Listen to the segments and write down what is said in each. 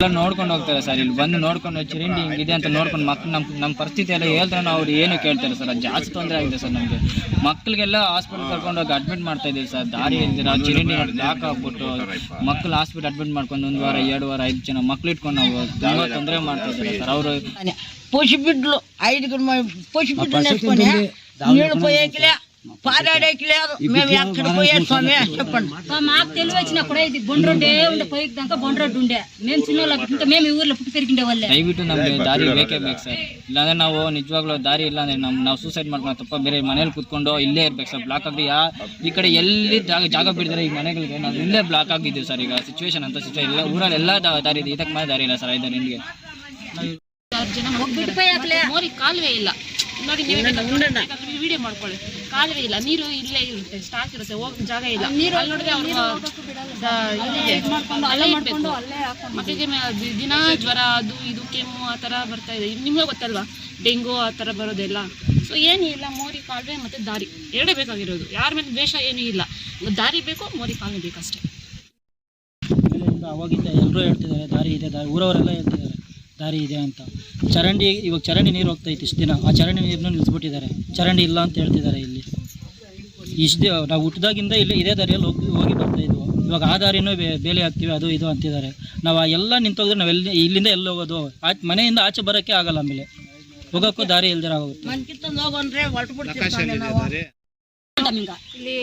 ಎಲ್ಲ ನೋಡ್ಕೊಂಡು ಹೋಗ್ತಾರೆ ಸರ್. ಇಲ್ಲಿ ಬಂದು ನೋಡ್ಕೊಂಡು ಚರಂಡಿ ಹಿಂಗಿದೆ ಅಂತ ನೋಡ್ಕೊಂಡು ಮಕ್ಳು ನಮ್ಮ ನಮ್ಮ ಪರಿಸ್ಥಿತಿ ಎಲ್ಲ ಹೇಳ್ತಾರೆ ನಾವು ಅವ್ರು ಏನು ಕೇಳ್ತಾರೆ ಸರ್? ಅದು ಜಾಸ್ತಿ ತೊಂದರೆ ಆಗಿದೆ ಸರ್ ನಮಗೆ. ಮಕ್ಳಿಗೆಲ್ಲ ಹಾಸ್ಪಿಟಲ್ ಕರ್ಕೊಂಡು ಹೋಗಿ ಅಡ್ಮಿಟ್ ಮಾಡ್ತಾ ಇದ್ದೀವಿ ಸರ್. ದಾರಿ ಇಲ್ದಿರ ಚರಂಡಿ ಬ್ಲಾಕ್ ಆಗ್ಬಿಟ್ಟು ಮಕ್ಳು ಹಾಸ್ಪಿಟಲ್ ಅಡ್ಮಿಟ್ ಮಾಡ್ಕೊಂಡು ಒಂದು ವಾರ ಎರಡು ವಾರ ಐದು ಜನ ಮಕ್ಳು ಇಟ್ಕೊಂಡು ನಾವು ತುಂಬ ತೊಂದರೆ ಮಾಡ್ತಾ ಸರ್. ಅವರು ಪೋಷಿ ಬಿಡ್ಲು ಹೇಳ್ಕೊಂಡು ಹೇಳ್ಕೊಂಡು ಹೇಳ್ಕೊಂಡು పారాడేకి లేదు మేము ఎక్కడ పోయే స్వామి చెప్పండి మాకు తెలివి వచ్చినప్పుడే ఇది బొండ రోడ్డే ఉండే పోయికి దాకా బొండ రోడ్డు ఉండే మేము చిన్న ఇంకా మేము ఈ ఊర్లో పుట్టి పెరిగిండే వాళ్ళే ದಯವಿಟ್ಟು ನಮಗೆ ದಾರಿ ಬೇಕೇ ಬೇಕು ಸರ್ ಇಲ್ಲಾಂದ್ರೆ ನಾವು ನಿಜವಾಗ್ಲೂ ದಾರಿ ಇಲ್ಲ ಅಂದ್ರೆ ನಮ್ಮ ನಾವು ಸೂಸೈಡ್ ಮಾಡ್ಕೊಂಡು ತಪ್ಪ ಬೇರೆ ಮನೇಲಿ ಕುತ್ಕೊಂಡು ಇಲ್ಲೇ ಇರ್ಬೇಕು ಸರ್ ಬ್ಲಾಕ್ ಆಗಿ ಯಾ ಈ ಕಡೆ ಎಲ್ಲಿ ಜಾಗ ಜಾಗ ಬಿಡಿದ್ರೆ ಈ ಮನೆಗಳಿಗೆ ನಾವು ಇಲ್ಲೇ ಬ್ಲಾಕ್ ಆಗಿದ್ದೀವಿ ಸರ್ ಈಗ ಸಿಚುವೇಶನ್ ಅಂತ ಸಿಚುವೇಶನ್ ಎಲ್ಲ ಊರಲ್ಲಿ ಎಲ್ಲ ದಾ- ದಾರಿ ಇದೆ ಇದಕ್ಕೆ ಮೇಲೆ ದಾರಿ ಇಲ್ಲ ಸರ್ ಐದಾರು ಇಂಡಿಗೆ ಮೋರಿ ಕಾಲುವೆ ಇಲ್ಲ ನೋಡಿ ನೀವೇ ವಿಡಿಯೋ ಮಾಡ್ಕೊಳ್ಳಿ. ಕಾಲುವೆ ಇಲ್ಲ ನೀರು ಇಲ್ಲೇ ಇರುತ್ತೆ ಸ್ಟಾಕ್ ಇರುತ್ತೆ ಹೋಗ್ ಜಾಗ ಇಲ್ಲ. ನೀರು ಅಲ್ಲಿ ನೋಡಿದ್ರೆ ಅವ್ರು ಮಕ್ಕಳಿಗೆ ದಿನ ಜ್ವರ ಅದು ಇದು ಕೆಮ್ಮು ಆ ತರ ಬರ್ತಾ ಇದೆ. ನಿಮಗೆ ಗೊತ್ತಲ್ವಾ? ಡೆಂಗು ಆ ತರ ಬರೋದೆಲ್ಲ. ಸೊ ಏನೂ ಇಲ್ಲ ಮೋರಿ ಕಾಲುವೆ ಮತ್ತೆ ದಾರಿ. ಎರಡೇ ಬೇಕಾಗಿರೋದು. ಯಾರ ಮೇಲೆ ದ್ವೇಷ ಏನೂ ಇಲ್ಲ. ದಾರಿ ಬೇಕು ಮೋರಿ ಕಾಲುವೆ ಬೇಕಷ್ಟೇ. ಅವಾಗಿಂದ ಎಲ್ಲರೂ ಹೇಳ್ತಿದ್ದಾರೆ ದಾರಿ ಇದೆ ದಾರಿ ಊರವರೆಲ್ಲ ಹೇಳ್ತಿದ್ದಾರೆ. ದಾರಿ ಇದೆ ಅಂತ. ಚರಂಡಿ, ಇವಾಗ ಚರಂಡಿ ನೀರು ಹೋಗ್ತೈತಿ ಇಷ್ಟು ದಿನ. ಆ ಚರಂಡಿ ನೀರನ್ನು ನಿಲ್ಲಿಸ್ಬಿಟ್ಟಿದ್ದಾರೆ ಚರಂಡಿ ಇಲ್ಲ ಅಂತ ಹೇಳ್ತಿದ್ದಾರೆ ಇಲ್ಲಿ. ಇಷ್ಟು ನಾವು ಹುಟ್ಟಿದಾಗಿಂದ ಇಲ್ಲಿ ಇದೇ ದಾರಿಯಲ್ಲಿ ಹೋಗಿ ಹೋಗಿ ಬರ್ತಾ ಇದ್ವು. ಇವಾಗ ಆ ದಾರಿನೂ ಬೇಲಿ ಹಾಕ್ತೀವಿ, ಅದು ಇದು ಅಂತಿದ್ದಾರೆ. ನಾವು ಆ ಎಲ್ಲ ನಿಂತೋಗಿದ್ರೆ ನಾವು ಎಲ್ಲಿ, ಇಲ್ಲಿಂದ ಎಲ್ಲಿ ಹೋಗೋದು? ಆ, ಮನೆಯಿಂದ ಆಚೆ ಬರೋಕ್ಕೆ ಆಗಲ್ಲ ಆಮೇಲೆ. ಹೋಗೋಕ್ಕೂ ದಾರಿ ಇಲ್ದಿರ ಆಗುತ್ತೆ ಇಲ್ಲಿ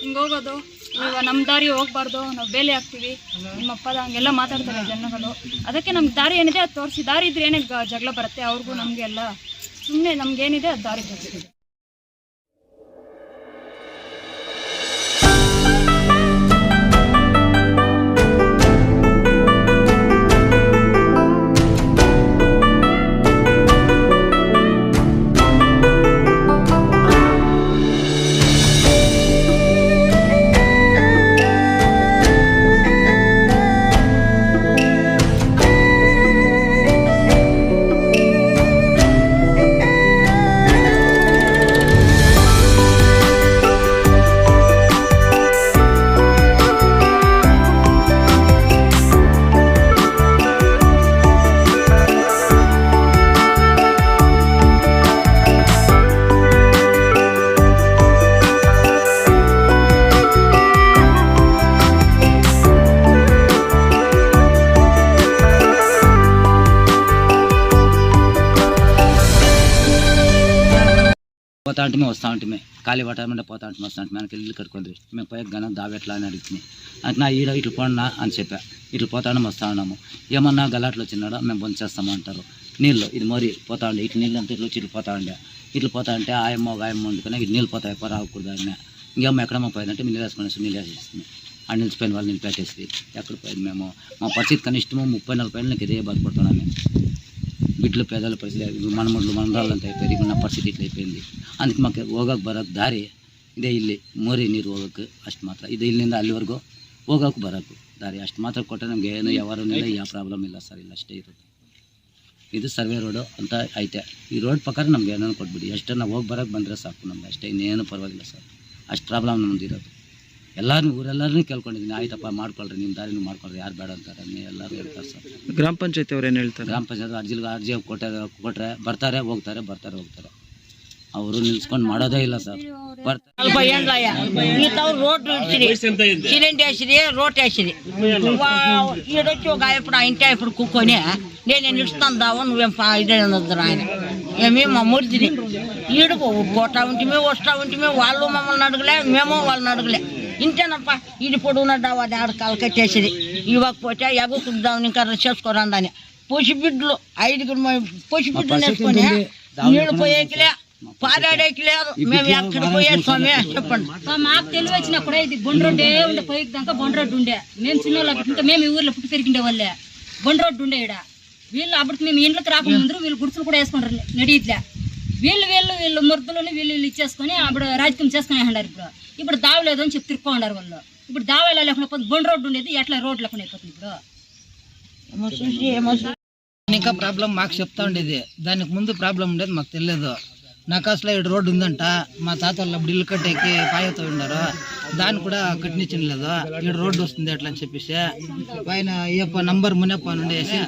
ಹಿಂಗೆ ಹೋಗೋದು ಇವಾಗ ನಮ್ಮ ದಾರಿ ಹೋಗ್ಬಾರ್ದು, ನಾವು ಬೇಲೆ ಹಾಕ್ತೀವಿ. ನಿಮ್ಮ ಅಪ್ಪದ ಹಂಗೆಲ್ಲ ಮಾತಾಡ್ತಾರೆ ಜನಗಳು. ಅದಕ್ಕೆ ನಮ್ಗೆ ದಾರಿ ಏನಿದೆ, ಅದು ತೋರಿಸಿ. ದಾರಿ ಇದ್ರೆ ಏನೇ ಜಗಳ ಬರುತ್ತೆ, ಅವ್ರಿಗೂ ನಮಗೆ ಎಲ್ಲ ಸುಮ್ಮನೆ ನಮ್ಗೇನಿದೆ, ಅದು ದಾರಿ ತೋರಿಸ್ತೀವಿ. పోతా ఉంటే వస్తూ ఉంటే ఖాళీ పట్టామంటే పోతా ఉంటే వస్తూ ఉంటే మనకి ఇల్లు కట్టుకుంది మేము పోయే గనం దావెట్లా అని అడిగింది. అంటే నా ఈడ ఇట్లు పోండా అని చెప్పా. ఇట్లు పోతాను వస్తూ ఉన్నాము ఏమన్నా గలాట్లు వచ్చినాడో? మేము బొంచేస్తాము అంటారు. నీళ్ళు ఇది మరి పోతా ఉండే. ఇటు నీళ్ళు అంతా ఇట్లు వచ్చి ఇట్లు పోతా ఉండే. ఇట్లు పోతా ఉంటే ఆయమ్మ ఒక ఆయమ్మ వండుకొని నీళ్ళు పోతాయి పో రాకూడదు అని ఇంకేమో ఎక్కడమ్మో పోయిందంటే నీళ్ళు వేసుకొని నీళ్ళు వేసేస్తుంది ఆ నిలిచిపోయిన వాళ్ళు నిలిపేటేసి ఎక్కడ పోయింది మేము? మా పరిస్థితి కనిష్టము ముప్పై నలభై నాకు ఇదే బాధపడుతున్నాను. మేము బిడ్డల పేదల పరిస్థితి మనమడ్లు మనరాళ్ళంత అయిపోయారు ఇప్పుడు నా పరిస్థితి ఇట్లా అయిపోయింది అందుకే మాకు ಹೋಗಕ್ಕೆ ಬರೋಕ್ಕೆ ದಾರಿ ಇದೆ ಇಲ್ಲಿ. ಮೋರಿ ನೀರು ಹೋಗೋಕ್ಕೆ ಅಷ್ಟು ಮಾತ್ರ. ಇದು ಇಲ್ಲಿಂದ ಅಲ್ಲಿವರೆಗೂ ಹೋಗೋಕ್ಕೆ ಬರೋಕ್ಕೂ ದಾರಿ. ಅಷ್ಟು ಮಾತ್ರ ಕೊಟ್ಟರೆ ನಮಗೆ ಏನು ಯಾವಾರೂ ಯಾವ ಪ್ರಾಬ್ಲಮ್ ಇಲ್ಲ ಸರ್. ಇಲ್ಲ ಅಷ್ಟೇ ಇರೋದು ಇದು ಸರ್ವೆ ರೋಡು ಅಂತ ಐತೆ. ಈ ರೋಡ್ ಪ್ರಕಾರ ನಮ್ಗೆ ಏನೋ ಕೊಟ್ಬಿಡಿ. ಅಷ್ಟೇ ನಾವು ಹೋಗಿ ಬರಕ್ಕೆ ಬಂದರೆ ಸಾಕು ನಮ್ಗೆ ಅಷ್ಟೇ. ಇನ್ನೇನು ಪರವಾಗಿಲ್ಲ ಸರ್. ಅಷ್ಟು ಪ್ರಾಬ್ಲಮ್ ನಮ್ದು ಇರೋದು ಎಲ್ಲರೂ ಊರೆಲ್ಲರನ್ನೂ ಕೇಳ್ಕೊಂಡಿದ್ದೀನಿ ಆಯ್ತಪ್ಪ ಮಾಡ್ಕೊಳ್ರಿ ನಿಮ್ಮ ದಾರಿನೂ ಮಾಡ್ಕೊಳ್ರಿ ಯಾರು ಬೇಡ ಅಂತಾರೆ ನೀವು ಎಲ್ಲರೂ ಹೇಳ್ತಾರೆ ಸರ್ ಗ್ರಾಮ ಪಂಚಾಯತಿ ಅವ್ರು ಏನು ಹೇಳ್ತಾರೆ ಗ್ರಾಮ ಪಂಚಾಯತ್ ಅರ್ಜಿ ಅರ್ಜಿ ಕೊಟ್ಟಾರೆ ಕೊಟ್ಟರೆ ಬರ್ತಾರೆ ಹೋಗ್ತಾರೆ ಬರ್ತಾರೆ ಹೋಗ್ತಾರೆ ಅವರು ನಿಲ್ಸ್ಕೊಂಡು ಮಾಡೋದೇ ಇಲ್ಲ ಸರ್ ಬರ್ತಾರೆ ಸ್ವಲ್ಪ ఏండ్లయ్య మిగతా రోడ్డు ఇచ్చిరి సిలిండర్ వేసిరి రోడ్ వేసిరి ఈడొచ్చి ఒక ఇప్పుడు ఆ ఇంటి ఇప్పుడు కుక్కొని నేను నిలుస్తాను దావా నువ్వేం పా- ఇదే అనొద్దురా ఆయన ఏమి మా మురిదిని ఈడుకు పోతా ఉంటిమి వస్తా ఉంటిమి వాళ్ళు మమ్మల్ని అడగలే మేము వాళ్ళని అడగలే ఇంతేనప్ప ఇది పొడుగునడ్డావు అది ఆడ కలకట్టేసిరి ఇవ్వకపోతే ఎగుకుందాం ఇంకా చేసుకోరందని పొసిబిడ్డలు ఐదుగురు పొసిబిడ్డలు వేసుకొని నీళ్ళు పోయేకిలే పారాడేకి లేదు మేము ఎక్కడ పోయే స్వామి? చెప్పండి. మాకు తెలివి వచ్చినప్పుడే ఇది బొండ రోడ్డే ఉండే పోయికి దాకా బొండ రోడ్డు ఉండే. మేము చిన్న ఇంకా మేము ఈ ఊర్లో పుట్టి పెరిగిండే వాళ్ళే. బొండ రోడ్డు ఉండే ఈడ. వీళ్ళు అప్పటికి మేము ఇంట్లోకి రాకముందు వీళ్ళు గుడిసెలు కూడా వేసుకుంటారు నడియిట్లే వీళ్ళు వీళ్ళు వీళ్ళు మురదలని వీళ్ళు వీళ్ళు ఇచ్చేసుకొని అప్పుడు రాజకీయం చేసుకుని అన్నారు ఇప్పుడు. ఇప్పుడు దావ లేదు అని చెప్పి తిరుక్కో ఉన్నారు వాళ్ళు. ఇప్పుడు దావ ఎలా లేకుండా పోతే బొండ రోడ్డు ఉండేది ఎట్లా రోడ్ లేకుండా అయిపోతుంది ఇప్పుడు? ఇంకా ప్రాబ్లం మాకు చెప్తా ఉండేది. దానికి ముందు ప్రాబ్లం ఉండేది మాకు తెలియదు. నకాస్లో ఇటు రోడ్డు ఉందంట. మా తాత వాళ్ళు అప్పుడు ఇల్లు కట్టేకి పాయతో ఉన్నారు దాన్ని కూడా కట్టినిచ్చలేదు ఇక్కడ రోడ్డు వస్తుంది అట్లా అని చెప్పేసి. ఆయన అయ్యప్ప నంబర్ మునప్ప అని ఉండేసి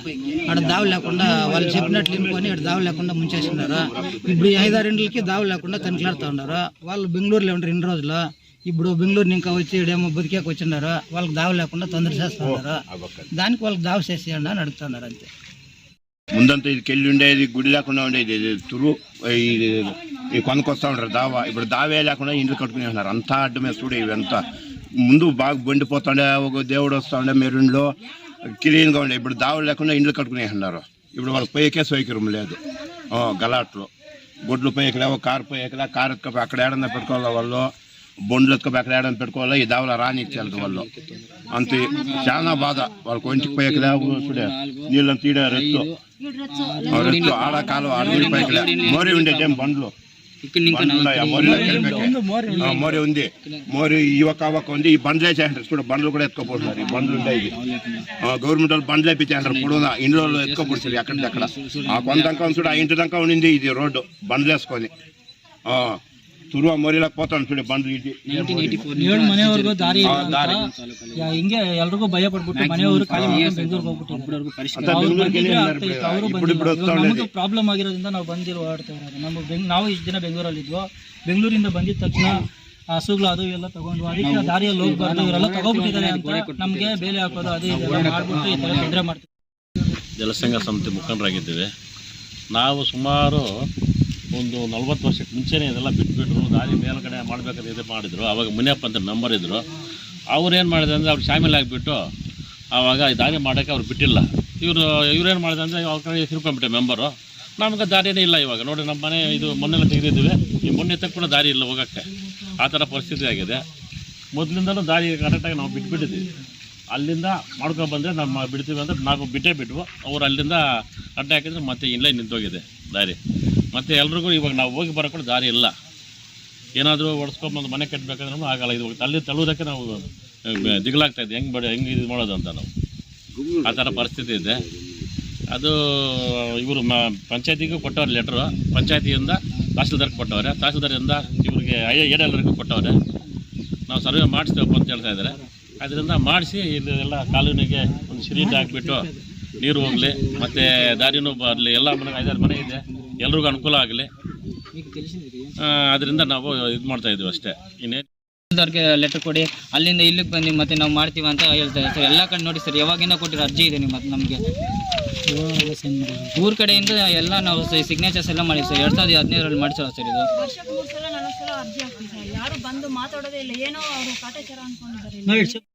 అక్కడ దావు లేకుండా వాళ్ళు చెప్పినట్లు వినుకొని ఇక్కడ దావ లేకుండా ముంచేసినారు ఇప్పుడు ఈ ఐదారింటికి దావు లేకుండా తనిఖీలాడుతూ ఉన్నారు. వాళ్ళు బెంగళూరులో ఉంటారు ఇన్ని రోజులు. ఇప్పుడు బెంగళూరు ఇంకా వచ్చి ఇడేమో బతికేకి వచ్చిన్నారు వాళ్ళకి దావ లేకుండా తొందర చేస్తున్నారు. దానికి వాళ్ళకి దావ చేసేయండి అని అడుగుతున్నారు అంతే. ముందంతా ఇది కెళ్ళి ఉండేది గుడి లేకుండా ఉండేది. ఇది తురు ఇది ఈ ఉంటారు దావా. ఇప్పుడు దావే లేకుండా ఇండ్లు కట్టుకుని ఉన్నారు. అంతా అడ్డమే చూడు ఇవంతా. ముందు బాగా బండిపోతుండే ఒక దేవుడు వస్తుండే ఉండే క్లీన్గా ఉండే. ఇప్పుడు దావులు లేకుండా ఇండ్లు కట్టుకునే ఉన్నారు. ఇప్పుడు వాళ్ళకి పోయేకే సౌకర్యం లేదు. గలాట్లు గలాట్లో. గుడ్లు పోయేకలేవో కారు పోయేకలే కారు అక్కడ ఏడన్నా పెట్టుకోవాలో వాళ్ళు? బొండ్లు అక్కడ ఏడన్నా పెట్టుకోవాలా? ఈ దావల రానిచ్చారు వాళ్ళు. అంతే. చాలా బాధ. వాళ్ళకి ఒంటికి పోయేకలేవు చూడే. నీళ్ళని తీడారు ఎత్తు రెత్తు ఆడ కాలువ అడవి పైకి మోరి ఉండేది బండ్లు. మోరి ఉంది. మోరి ఈ ఒక ఒక ఉంది. ఈ బండ్లు వేసేంటారు చూడు బండ్లు కూడా ఎత్తుకోపోతున్నారు. ఈ బండ్లు ఉండేవి గవర్నమెంట్ వాళ్ళు బండ్లు వేపించారు ఇప్పుడు ఇంట్లో ఎత్తుకోపోతుంది అక్కడ అక్కడ ఆ కొంత చూడు ఆ ఇంటి దాకా ఉండింది. ఇది రోడ్డు. బండ్లు వేసుకొని. ఆ, ತುರುವ ಮೋರಿಲ ಪೋತ ಅನ್ಸುಡಿ ಬಂದು ಏಳು ಮನೆಯವರೆಗೂ ದಾರಿ ಹಿಂಗೆ ಎಲ್ರಿಗೂ ಭಯ ಪಡ್ಬಿಟ್ಟು ಮನೆಯವರು ಖಾಲಿ ಬೆಂಗಳೂರಿಗೆ ಹೋಗ್ಬಿಟ್ಟು ನಮಗೆ ಪ್ರಾಬ್ಲಮ್ ಆಗಿರೋದ್ರಿಂದ ನಾವು ಬಂದಿರು ಓಡಾಡ್ತಾ ಇರೋದು ನಮ್ಗೆ ಬೆಂಗ್ ನಾವು ಇಷ್ಟು ದಿನ ಬೆಂಗಳೂರಲ್ಲಿ ಇದ್ವು ಬೆಂಗಳೂರಿಂದ ಬಂದಿದ ತಕ್ಷಣ ಹಸುಗಳು ಅದು ಎಲ್ಲ ತಗೊಂಡು ಅದಕ್ಕೆ ದಾರಿಯಲ್ಲಿ ಹೋಗ್ಬಾರ್ದು. ಇವರೆಲ್ಲ ತಗೋಬಿಟ್ಟಿದ್ದಾರೆ ಅಂತ ನಮಗೆ ಬೇಲೆ ಹಾಕೋದು ಅದೇ ಮಾಡ್ಬಿಟ್ಟು ಮಾಡ್ತೀವಿ ಜಲಸಂಘ ಸಂಸ್ಥೆ ಮುಖಂಡರಾಗಿದ್ದೇವೆ. ನಾವು ಸುಮಾರು ಒಂದು ನಲ್ವತ್ತು ವರ್ಷಕ್ಕೆ ಮುಂಚೆನೇ ಇದೆಲ್ಲ ಬಿಟ್ಬಿಟ್ರು, ದಾರಿ ಮೇಲ್ಗಡೆ ಮಾಡಬೇಕಾದ್ರೆ ಇದು ಮಾಡಿದರು. ಆವಾಗ ಮುನಿಯಪ್ಪ ಅಂತ ನಂಬರ್ ಇದ್ದರು ಅವ್ರು ಏನು ಮಾಡಿದೆ ಅಂದರೆ ಅವ್ರು ಶಾಮಿಲ್ ಆಗಿಬಿಟ್ಟು ಆವಾಗ ದಾರಿ ಮಾಡೋಕ್ಕೆ ಅವ್ರು ಬಿಟ್ಟಿಲ್ಲ. ಇವರು ಇವ್ರೇನು ಮಾಡಿದೆ ಅಂದರೆ ಅವ್ರ ಕಡೆ ತಿರ್ಕೊಂಡ್ಬಿಟ್ಟೆ ಮೆಂಬರು. ನಮ್ಗೆ ದಾರಿನೇ ಇಲ್ಲ ಇವಾಗ. ನೋಡಿ ನಮ್ಮ ಮನೆ ಇದು ಮೊನ್ನೆಲ್ಲ ತೆಗೆದಿದ್ದೀವಿ. ಈ ಮೊನ್ನೆ ಕೂಡ ದಾರಿ ಇಲ್ಲ ಹೋಗೋಕ್ಕೆ. ಆ ಥರ ಪರಿಸ್ಥಿತಿ ಆಗಿದೆ. ಮೊದಲಿಂದಲೂ ದಾರಿ ಕರೆಕ್ಟಾಗಿ ನಾವು ಬಿಟ್ಬಿಟ್ಟಿದ್ದೀವಿ. ಅಲ್ಲಿಂದ ಮಾಡ್ಕೊಂಡು ಬಂದರೆ ನಮ್ಮ ಬಿಡ್ತೀವಿ ಅಂದರೆ ನಾವು ಬಿಟ್ಟೇ ಬಿಟ್ವು. ಅವ್ರು ಅಲ್ಲಿಂದ ಅಡ್ಡ ಹಾಕಿದ್ರೆ ಮತ್ತೆ ಇಲ್ಲೇ ನಿಂತೋಗಿದೆ ದಾರಿ. ಮತ್ತು ಎಲ್ರಿಗೂ ಇವಾಗ ನಾವು ಹೋಗಿ ಬರೋಕ್ಕೂ ದಾರಿ ಇಲ್ಲ. ಏನಾದರೂ ಒಡ್ಸ್ಕೊಂಬಂದು ಮನೆ ಕಟ್ಟಬೇಕಂದ್ರೆ ಆಗಲ್ಲ. ಇದು ಅಲ್ಲಿ ತಳ್ಳುವುದಕ್ಕೆ ನಾವು ದಿಗ್ಲಾಗ್ತಾ ಇದೆ. ಹೆಂಗೆ ಬಡ, ಹೆಂಗೆ ಇದು ಮಾಡೋದು ಅಂತ ನಾವು. ಆ ಥರ ಪರಿಸ್ಥಿತಿ ಇದೆ. ಅದು ಇವರು ಮ, ಪಂಚಾಯತಿಗೂ ಕೊಟ್ಟವ್ರೆ ಲೆಟ್ರು ಪಂಚಾಯತಿಯಿಂದ ತಹಸೀಲ್ದಾರ್ಗೆ ಕೊಟ್ಟವ್ರೆ. ತಹಸೀಲ್ದಾರಿಂದ ಇವರಿಗೆ ಐ ಎಡಲ್ರಿಗೂ ಕೊಟ್ಟವ್ರೆ. ನಾವು ಸರ್ವೆ ಮಾಡಿಸ್ತೇವಪ್ಪ ಅಂತ ಹೇಳ್ತಾ ಇದ್ದಾರೆ. ಅದರಿಂದ ಮಾಡಿಸಿ ಇಲ್ಲಿ ಎಲ್ಲ ಕಾಲೋನಿಗೆ ಒಂದು ಸಿರಿಂಡ್ ಹಾಕ್ಬಿಟ್ಟು ನೀರು ಹೋಗಲಿ. ಮತ್ತು ದಾರಿನೂ ಬರಲಿ. ಎಲ್ಲ ಮನೆಗೆ ಐದಾರು ಮನೆ ಇದೆ. ಎಲ್ರಿಗೂ ಅನುಕೂಲ ಆಗಲಿ. ಅದರಿಂದ ನಾವು ಇದು ಮಾಡ್ತಾ ಇದ್ದೀವಿ ಅಷ್ಟೇ. ಇನ್ನೇನು ಅವ್ರಿಗೆ ಲೆಟರ್ ಕೊಡಿ. ಅಲ್ಲಿಂದ ಇಲ್ಲಿಗೆ ಬಂದು ಮತ್ತೆ ನಾವು ಮಾಡ್ತೀವಿ ಅಂತ ಹೇಳ್ತಾರೆ. ಸರ್ ಎಲ್ಲ ಕಡೆ ನೋಡಿ ಸರ್ ಯಾವಾಗಿಂದ ಕೊಟ್ಟಿರೋ ಅರ್ಜಿ ಇದೆ ನಿಮ್ಮ ನಮಗೆ? ಊರ್ ಕಡೆಯಿಂದ ಎಲ್ಲ ನಾವು ಸಿಗ್ನೇಚರ್ಸ್ ಎಲ್ಲ ಮಾಡಿ ಸರ್. ಎರಡ್ ಸಾವಿರದ ಹದಿನೈದರಲ್ಲಿ ಮಾಡಿಸಲ್ಲ ಸರ್ ಇದು. ವರ್ಷಕ್ಕೆ ಮೂರು ಸಲ ನಾಲ್ಕು ಸಲ ಅರ್ಜಿ ಹಾಕ್ತೀವಿ ಯಾರು ಬಂದು ಮಾತಾಡೋದೇ ಇಲ್ಲ. ಏನೋ ಅವರು ಕಾಟಾಚಾರ ಅನ್ಕೊಂಡಿದ್ದಾರೆ